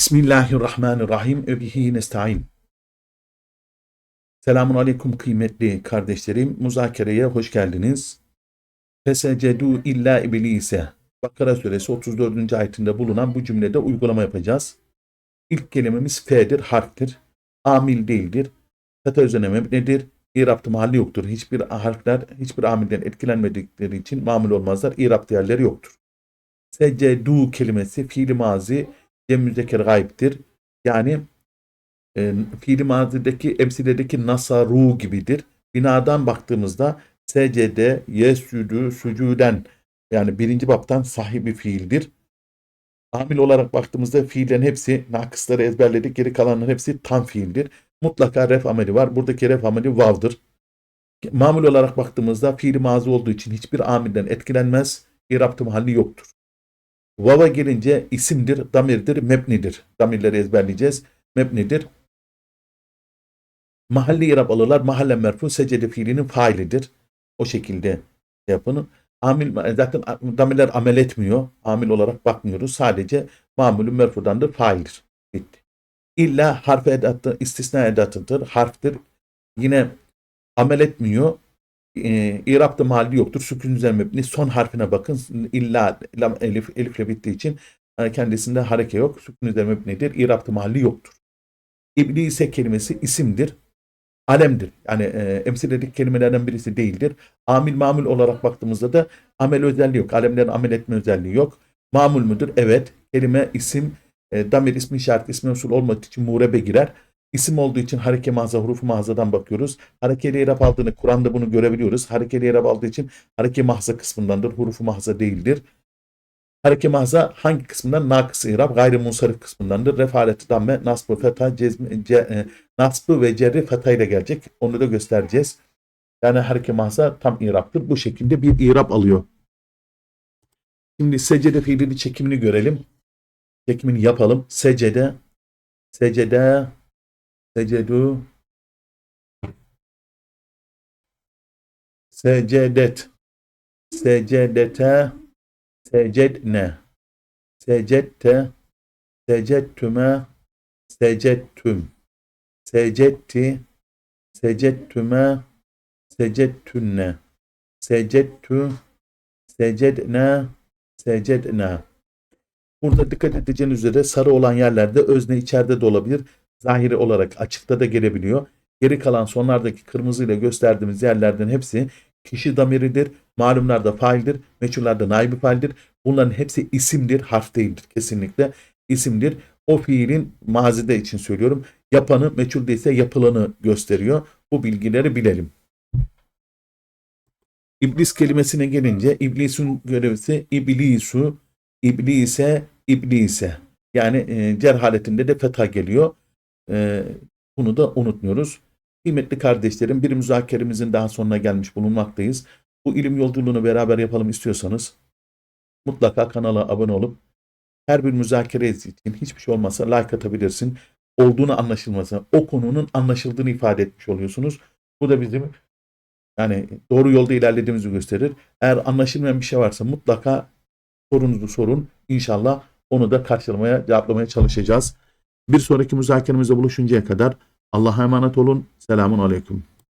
Bismillahirrahmanirrahim. Ebihi nesta'in. Selamun aleyküm kıymetli kardeşlerim. Muzakereye hoş geldiniz. Fesecedu illa iblise. Bakara suresi 34. ayetinde bulunan bu cümlede uygulama yapacağız. İlk kelimemiz fe'dir, harftir. Amil değildir. Kata üzerine mebnedir. İraptı mahalli yoktur. Hiçbir harfler hiçbir amilden etkilenmedikleri için mamul olmazlar. İrap değerleri yoktur. Secedu kelimesi fiili mazi cem müzekker gayiptir. Yani e, fiili mazideki emsiledeki nasaru gibidir. Binadan baktığımızda secde, yesüdü, sucuden yani birinci baptan sahibi fiildir. Amil olarak baktığımızda fiillerin hepsi nakısları ezberledik. Geri kalanların hepsi tam fiildir. Mutlaka ref ameli var. Buradaki ref ameli vav'dır. Mamul olarak baktığımızda fiili mazi olduğu için hiçbir amilden etkilenmez. İraptı mahalli yoktur. Vava gelince isimdir, damirdir, mebnidir. Damirleri ezberleyeceğiz. Mebnidir. Mahalli irab alırlar. Mahalle merfu secde fiilinin failidir. O şekilde yapın. Amil zaten damirler amel etmiyor. Amil olarak bakmıyoruz. Sadece mamulü merfudandır, faildir. Bitti. İlla harf edatı, istisna edatıdır, harftir. Yine amel etmiyor. E, İrab'da mahalli yoktur. Sükun üzerine mebni. Son harfine bakın. İlla lam, elif, elifle bittiği için e, kendisinde hareke yok. Sükun üzerine mebnidir. İrab'da mahalli yoktur. İblise kelimesi isimdir. Alemdir. Yani e, emsiledik kelimelerden birisi değildir. Amil mamul olarak baktığımızda da amel özelliği yok. Alemlerin amel etme özelliği yok. Mamul müdür? Evet. Kelime, isim, e, damir ismi işaret, ismi usul olmadığı için murebe girer. İsim olduğu için hareke mağaza, hurufu mağazadan bakıyoruz. Harekeli irab aldığını Kur'an'da bunu görebiliyoruz. Harekeli irab aldığı için hareke mahza kısmındandır. Hurufu mahza değildir. Hareke mahza hangi kısmından? Nakıs irab, gayri munsarif kısmındandır. Refaleti damme, nasbı, feta, cezmi, ce, e, nasbı ve cerri feta ile gelecek. Onu da göstereceğiz. Yani hareke mahza tam iraptır. Bu şekilde bir irap alıyor. Şimdi secde fiilini çekimini görelim. Çekimini yapalım. Secede, secede, secedu, secedet, secedete, secedne, secette, secettüme, secettüm, secetti, secettüme, secettünne, secettü, secedne, secedne. Burada dikkat edeceğiniz üzere sarı olan yerlerde özne içeride de olabilir. Zahiri olarak açıkta da gelebiliyor. Geri kalan sonlardaki kırmızı ile gösterdiğimiz yerlerden hepsi kişi damiridir. Malumlarda faildir. Meçhullerde naibi faildir. Bunların hepsi isimdir. Harf değildir. Kesinlikle isimdir. O fiilin mazide için söylüyorum. Yapanı meçhul değilse yapılanı gösteriyor. Bu bilgileri bilelim. İblis kelimesine gelince iblisun görevlisi iblisu, iblise, iblise. Yani e, cer de fetha geliyor. E, bunu da unutmuyoruz. Kıymetli kardeşlerim bir müzakeremizin daha sonuna gelmiş bulunmaktayız. Bu ilim yolculuğunu beraber yapalım istiyorsanız mutlaka kanala abone olup her bir müzakere için hiçbir şey olmasa like atabilirsin. Olduğunu anlaşılması, o konunun anlaşıldığını ifade etmiş oluyorsunuz. Bu da bizim yani doğru yolda ilerlediğimizi gösterir. Eğer anlaşılmayan bir şey varsa mutlaka sorunuzu sorun. İnşallah onu da karşılamaya, cevaplamaya çalışacağız. Bir sonraki müzakeremizde buluşuncaya kadar Allah'a emanet olun. Selamun Aleyküm.